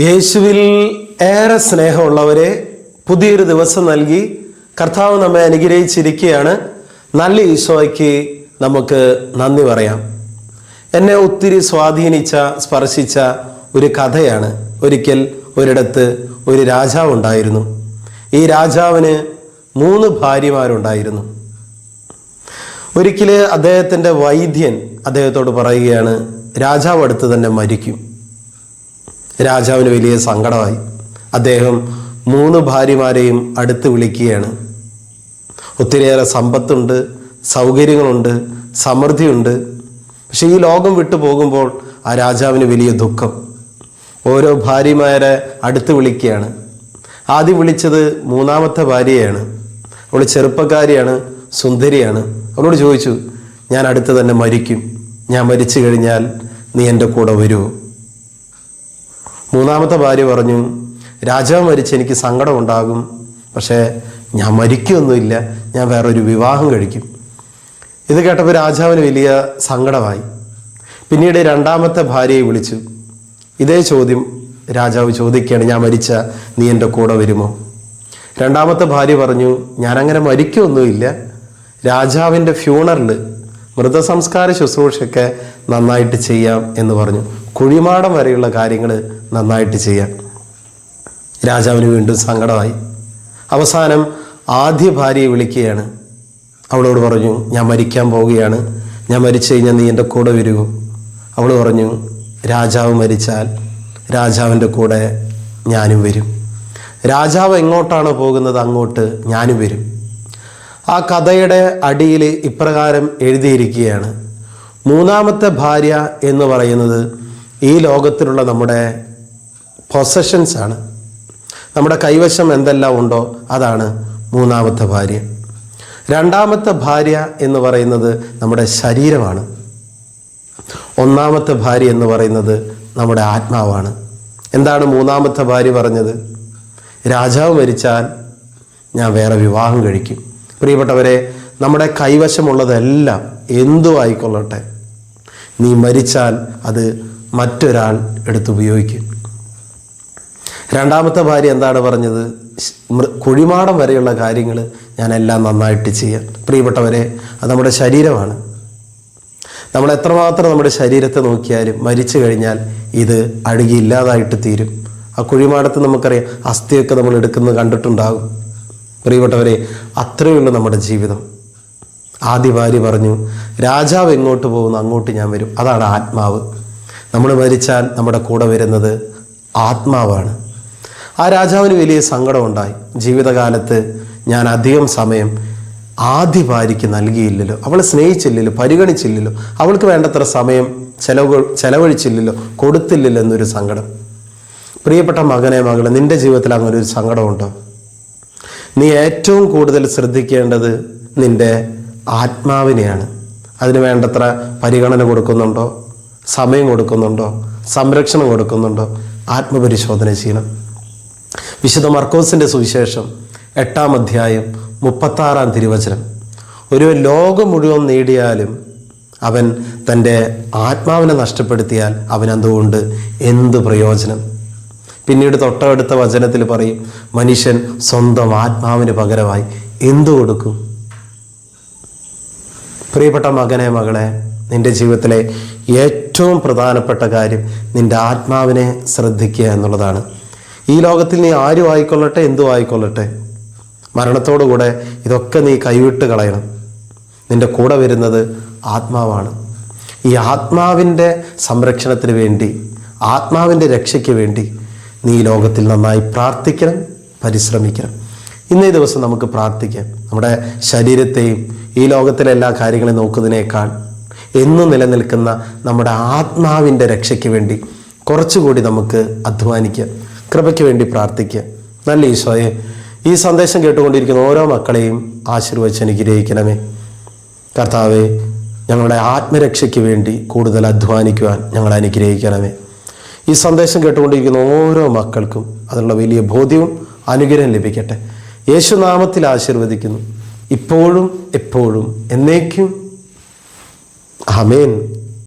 യേശുവിൽ ഏറെ സ്നേഹമുള്ളവരെ പുതിയൊരു ദിവസം നൽകി കർത്താവ് നമ്മെ അനുഗ്രഹിച്ചിരിക്കുകയാണ്. നല്ല ഈശോയ്ക്ക് നമുക്ക് നന്ദി പറയാം. എന്നെ ഒത്തിരി സ്വാധീനിച്ച സ്പർശിച്ച ഒരു കഥയാണ്. ഒരിക്കൽ ഒരിടത്ത് ഒരു രാജാവ് ഉണ്ടായിരുന്നു. ഈ രാജാവിന് മൂന്ന് ഭാര്യമാരുണ്ടായിരുന്നു. ഒരിക്കൽ അദ്ദേഹത്തിന്റെ വൈദ്യൻ അദ്ദേഹത്തോട് പറയുകയാണ് രാജാവ് അടുത്ത് തന്നെ മരിക്കും. രാജാവിന് വലിയ സങ്കടമായി. അദ്ദേഹം മൂന്ന് ഭാര്യമാരെയും അടുത്ത് വിളിക്കുകയാണ്. ഒത്തിരിയേറെ സമ്പത്തുണ്ട് സൗകര്യങ്ങളുണ്ട് സമൃദ്ധിയുണ്ട്. പക്ഷേ ഈ ലോകം വിട്ടു പോകുമ്പോൾ ആ രാജാവിന് വലിയ ദുഃഖം. ഓരോ ഭാര്യമാരെ അടുത്ത് വിളിക്കുകയാണ്. ആദ്യം വിളിച്ചത് മൂന്നാമത്തെ ഭാര്യയാണ്. അവൾ ചെറുപ്പക്കാരിയാണ് സുന്ദരിയാണ്. അവളോട് ചോദിച്ചു ഞാൻ അടുത്ത് തന്നെ മരിക്കും. ഞാൻ മരിച്ചു കഴിഞ്ഞാൽ നീ എന്റെ കൂടെ വരുമോ മൂന്നാമത്തെ ഭാര്യ പറഞ്ഞു രാജാവ് മരിച്ച് എനിക്ക് സങ്കടം ഉണ്ടാകും. പക്ഷേ ഞാൻ മരിക്കുകയൊന്നുമില്ല ഞാൻ വേറൊരു വിവാഹം കഴിക്കും. ഇത് കേട്ടപ്പോൾ രാജാവിന് വലിയ സങ്കടമായി. പിന്നീട് രണ്ടാമത്തെ ഭാര്യയെ വിളിച്ചു. ഇതേ ചോദ്യം രാജാവ് ചോദിക്കുകയാണ്. ഞാൻ മരിച്ച നീ എന്റെ കൂടെ വരുമോ? രണ്ടാമത്തെ ഭാര്യ പറഞ്ഞു ഞാനങ്ങനെ മരിക്കൊന്നുമില്ല. രാജാവിന്റെ ഫ്യൂണറിൽ മൃതസംസ്കാര ശുശ്രൂഷയൊക്കെ നന്നായിട്ട് ചെയ്യാം എന്ന് പറഞ്ഞു. കുഴിമാടം വരെയുള്ള കാര്യങ്ങൾ നന്നായിട്ട് ചെയ്യാം. രാജാവിന് വീണ്ടും സങ്കടമായി. അവസാനം ആദ്യ ഭാര്യയെ വിളിക്കുകയാണ്. അവളോട് പറഞ്ഞു ഞാൻ മരിക്കാൻ പോവുകയാണ്. ഞാൻ മരിച്ചു കഴിഞ്ഞാൽ നീ എന്റെ കൂടെ വരുമോ അവൾ പറഞ്ഞു രാജാവ് മരിച്ചാൽ രാജാവിന്റെ കൂടെ ഞാനും വരും. രാജാവ് എങ്ങോട്ടാണ് പോകുന്നത് അങ്ങോട്ട് ഞാനും വരും. ആ കഥയുടെ അടിയിൽ ഇപ്രകാരം എഴുതിയിരിക്കുകയാണ്. മൂന്നാമത്തെ ഭാര്യ എന്ന് പറയുന്നത് ഈ ലോകത്തിലുള്ള നമ്മുടെ പൊസഷൻസ് ആണ്. നമ്മുടെ കൈവശം എന്തെല്ലാം ഉണ്ടോ അതാണ് മൂന്നാമത്തെ ഭാര്യ. രണ്ടാമത്തെ ഭാര്യ എന്ന് പറയുന്നത് നമ്മുടെ ശരീരമാണ്. ഒന്നാമത്തെ ഭാര്യ എന്ന് പറയുന്നത് നമ്മുടെ ആത്മാവാണ്. എന്താണ് മൂന്നാമത്തെ ഭാര്യ പറഞ്ഞത്? രാജാവ് മരിച്ചാൽ ഞാൻ വേറെ വിവാഹം കഴിക്കും. പ്രിയപ്പെട്ടവരെ നമ്മുടെ കൈവശമുള്ളതെല്ലാം എന്തു ആയിക്കൊള്ളട്ടെ നീ മരിച്ചാൽ അത് മറ്റൊരാൾ എടുത്തുപയോഗിക്കും രണ്ടാമത്തെ ഭാര്യ എന്താണ് പറഞ്ഞത്? കുഴിമാടം വരെയുള്ള കാര്യങ്ങൾ ഞാനെല്ലാം നന്നായിട്ട് ചെയ്യാം. പ്രിയപ്പെട്ടവരെ അത് നമ്മുടെ ശരീരമാണ്. നമ്മൾ എത്രമാത്രം നമ്മുടെ ശരീരത്തെ നോക്കിയാലും മരിച്ചു കഴിഞ്ഞാൽ ഇത് അഴുകി ഇല്ലാതായിട്ട് തീരും. ആ കുഴിമാടത്ത് നമുക്കറിയാം അസ്ഥിയൊക്കെ നമ്മൾ എടുക്കുന്നത് കണ്ടിട്ടുണ്ടാകും. പ്രിയപ്പെട്ടവരെ അത്രയുള്ളൂ നമ്മുടെ ജീവിതം. ആദ്യ ഭാര്യ പറഞ്ഞു രാജാവ് എങ്ങോട്ട് പോകുന്നു അങ്ങോട്ട് ഞാൻ വരും. അതാണ് ആത്മാവ്. നമ്മൾ മരിച്ചാൽ നമ്മുടെ കൂടെ വരുന്നത് ആത്മാവാണ്. ആ രാജാവിന് വലിയ സങ്കടമുണ്ടായി ജീവിതകാലത്ത് ഞാൻ അധികം സമയം ആദ്യ ഭാര്യയ്ക്ക് നൽകിയില്ലല്ലോ. അവളെ സ്നേഹിച്ചില്ലല്ലോ പരിഗണിച്ചില്ലല്ലോ. അവൾക്ക് വേണ്ടത്ര സമയം ചെലവ് ചെലവഴിച്ചില്ലല്ലോ കൊടുത്തില്ലല്ലോ എന്നൊരു സങ്കടം. പ്രിയപ്പെട്ട മകനെ മകളെ നിന്റെ ജീവിതത്തിൽ അങ്ങനെ ഒരു സങ്കടമുണ്ടോ? നീ ഏറ്റവും കൂടുതൽ ശ്രദ്ധിക്കേണ്ടത് നിന്റെ ആത്മാവിനെയാണ്. അതിന് വേണ്ടത്ര പരിഗണന കൊടുക്കുന്നുണ്ടോ? സമയം കൊടുക്കുന്നുണ്ടോ? സംരക്ഷണം കൊടുക്കുന്നുണ്ടോ? ആത്മപരിശോധന ചെയ്യണം. വിശുദ്ധ മർക്കോസിന്റെ സുവിശേഷം എട്ടാം അധ്യായം മുപ്പത്താറാം തിരുവചനം. ഒരു ലോകം മുഴുവൻ നേടിയാലും അവൻ തന്റെ ആത്മാവിനെ നഷ്ടപ്പെടുത്തിയാൽ അവൻ അതുകൊണ്ട് എന്ത് പ്രയോജനം? പിന്നീട് തൊട്ടടുത്ത വചനത്തിൽ പറയും മനുഷ്യൻ സ്വന്തം ആത്മാവിന് പകരമായി എന്തു കൊടുക്കും? പ്രിയപ്പെട്ട മകനെ മകളെ നിന്റെ ജീവിതത്തിലെ ഏറ്റവും പ്രധാനപ്പെട്ട കാര്യം നിന്റെ ആത്മാവിനെ ശ്രദ്ധിക്കുക എന്നുള്ളതാണ്. ഈ ലോകത്തിൽ നീ ആരും ആയിക്കൊള്ളട്ടെ എന്തു ആയിക്കൊള്ളട്ടെ? മരണത്തോടുകൂടെ ഇതൊക്കെ നീ കൈവിട്ട് കളയണം. നിന്റെ കൂടെ വരുന്നത് ആത്മാവാണ്. ഈ ആത്മാവിന്റെ സംരക്ഷണത്തിന് വേണ്ടി ആത്മാവിന്റെ രക്ഷയ്ക്ക് വേണ്ടി നീ ലോകത്തിൽ നന്നായി പ്രാർത്ഥിക്കണം പരിശ്രമിക്കണം. ഇന്നേ ദിവസം നമുക്ക് പ്രാർത്ഥിക്കാം. നമ്മുടെ ശരീരത്തെയും ഈ ലോകത്തിലെ എല്ലാ കാര്യങ്ങളെയും നോക്കുന്നതിനേക്കാൾ എന്നും നിലനിൽക്കുന്ന നമ്മുടെ ആത്മാവിന്റെ രക്ഷയ്ക്ക് വേണ്ടി കുറച്ചുകൂടി നമുക്ക് അധ്വാനിക്കാം. കൃപയ്ക്ക് വേണ്ടി പ്രാർത്ഥിക്കുക നല്ല ഈശോയെ ഈ സന്ദേശം കേട്ടുകൊണ്ടിരിക്കുന്ന ഓരോ മക്കളെയും ആശീർവദിച്ച് അനുഗ്രഹിക്കണമേ. കർത്താവെ ഞങ്ങളുടെ ആത്മരക്ഷയ്ക്ക് വേണ്ടി കൂടുതൽ അധ്വാനിക്കുവാൻ ഞങ്ങളെ അനുഗ്രഹിക്കണമേ. ഈ സന്ദേശം കേട്ടുകൊണ്ടിരിക്കുന്ന ഓരോ മക്കൾക്കും അതിനുള്ള വലിയ ബോധ്യവും അനുഗ്രഹം ലഭിക്കട്ടെ. യേശുനാമത്തിൽ ആശീർവദിക്കുന്നു. ഇപ്പോഴും എപ്പോഴും എന്നേക്കും. ആമേൻ.